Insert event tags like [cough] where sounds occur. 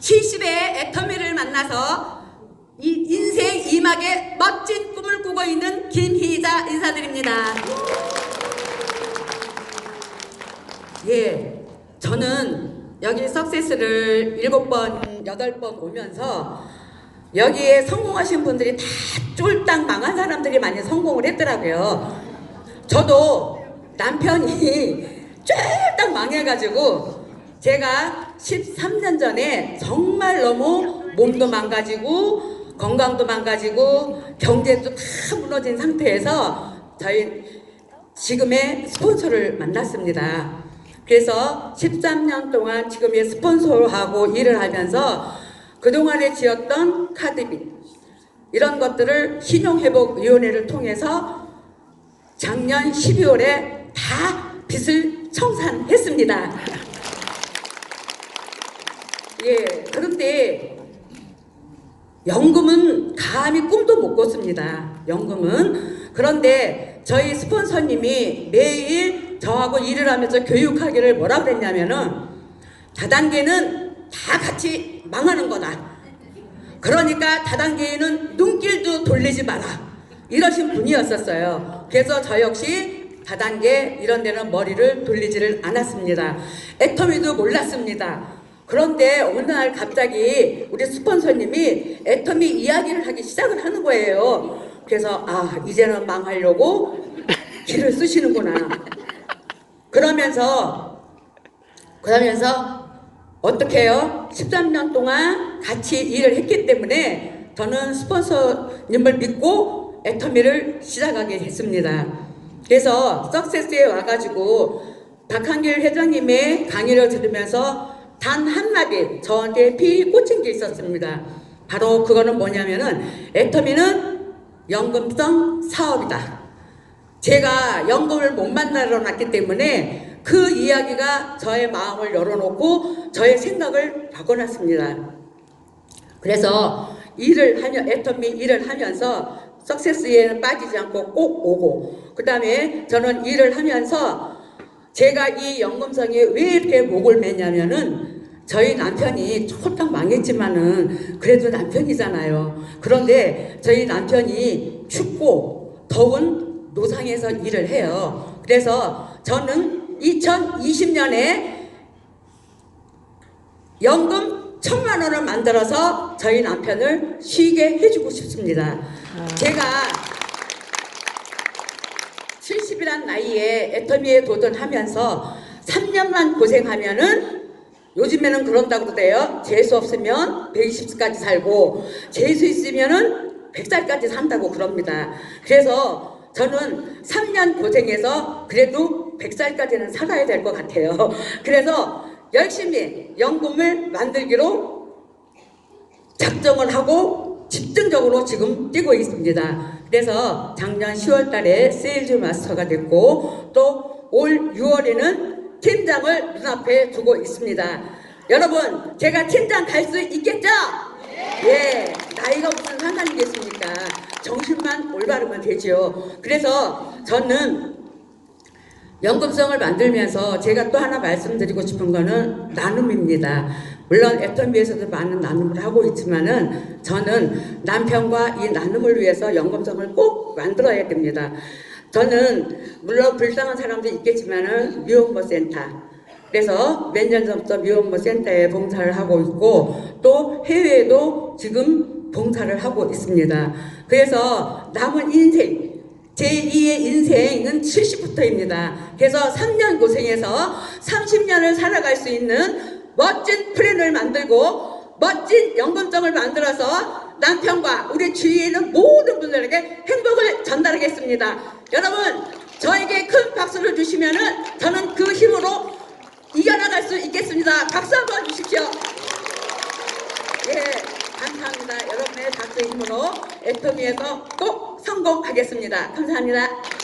70의 애터미를 만나서 이 인생 이막에 멋진 꿈을 꾸고 있는 김희자 인사드립니다. 예, 저는 여기 석세스를 일곱 번, 여덟 번 오면서 여기에 성공하신 분들이 다 쫄딱 망한 사람들이 많이 성공을 했더라고요. 저도 남편이 [laughs] 쫄딱 망해가지고 제가 13년 전에 정말 너무 몸도 망가지고 건강도 망가지고 경제도 다 무너진 상태에서 저희 지금의 스폰서를 만났습니다. 그래서 13년 동안 지금의 스폰서하고 일을 하면서 그동안에 지었던 카드빚 이런 것들을 신용회복위원회를 통해서 작년 12월에 다 빚을 청산했습니다. 예, 그런데 연금은 감히 꿈도 못 꿨습니다. 연금은. 그런데 저희 스폰서님이 매일 저하고 일을 하면서 교육하기를 뭐라 그랬냐면은 다단계는 다 같이 망하는 거다. 그러니까 다단계에는 눈길도 돌리지 마라. 이러신 분이었었어요. 그래서 저 역시 다단계 이런 데는 머리를 돌리지를 않았습니다. 애터미도 몰랐습니다. 그런데 어느 날 갑자기 우리 스폰서님이 애터미 이야기를 하기 시작을 하는 거예요. 그래서 아 이제는 망하려고 길을 쓰시는구나. 그러면서 그러면서 어떻게 해요? 13년 동안 같이 일을 했기 때문에 저는 스폰서님을 믿고 애터미를 시작하게 됐습니다. 그래서 석세스에 와가지고 박한길 회장님의 강의를 들으면서 단 한마디 저한테 피 꽂힌 게 있었습니다. 바로 그거는 뭐냐면은 애터미는 연금성 사업이다. 제가 연금을 못 만나러 났기 때문에 그 이야기가 저의 마음을 열어놓고 저의 생각을 바꿔놨습니다. 그래서 일을 하며 애터미 일을 하면서 석세스에는 빠지지 않고 꼭 오고 그 다음에 저는 일을 하면서 제가 이 연금성에 왜 이렇게 목을 매냐면은 저희 남편이 홀딱 망했지만은 그래도 남편이잖아요. 그런데 저희 남편이 춥고 더운 노상에서 일을 해요. 그래서 저는 2020년에 연금 천만 원을 만들어서 저희 남편을 쉬게 해주고 싶습니다. 제가 70이란 나이에 애터미에 도전하면서 3년만 고생하면은 요즘에는 그런다고 그러대요. 재수 없으면 120까지 살고 재수 있으면은 100살까지 산다고 그럽니다. 그래서 저는 3년 고생해서 그래도 100살까지는 살아야 될 것 같아요. [laughs] 그래서 열심히 연금을 만들기로 작정을 하고 집중적으로 지금 뛰고 있습니다. 그래서 작년 10월 달에 세일즈 마스터가 됐고 또 올 6월에는 팀장을 눈앞에 두고 있습니다. 여러분, 제가 팀장 갈 수 있겠죠? 예, 나이가 무슨 상관이겠습니까? 정신만 올바르면 되죠. 그래서 저는 연금성을 만들면서 제가 또 하나 말씀드리고 싶은 거는 나눔입니다. 물론 애터미에서도 많은 나눔을 하고 있지만은 저는 남편과 이 나눔을 위해서 연금성을 꼭 만들어야 됩니다. 저는 물론 불쌍한 사람도 있겠지만은 미혼모 센터 그래서 몇 년 전부터 미혼모 센터에 봉사를 하고 있고 또 해외에도 지금 봉사를 하고 있습니다. 그래서 남은 인생 제2의 인생은 70부터입니다. 그래서 3년 고생해서 30년을 살아갈 수 있는 멋진 플랜을 만들고 멋진 연금성을 만들어서 남편과 우리 주위에 있는 모든 분들에게 행복을 전달하겠습니다. 여러분, 저에게 큰 박수를 주시면 은 저는 그 힘으로 이겨나갈 수 있겠습니다. 박수 한번 주십시오. 예, 감사합니다. 여러분의 박수의 힘으로 애터미에서 꼭 성공하겠습니다. 감사합니다.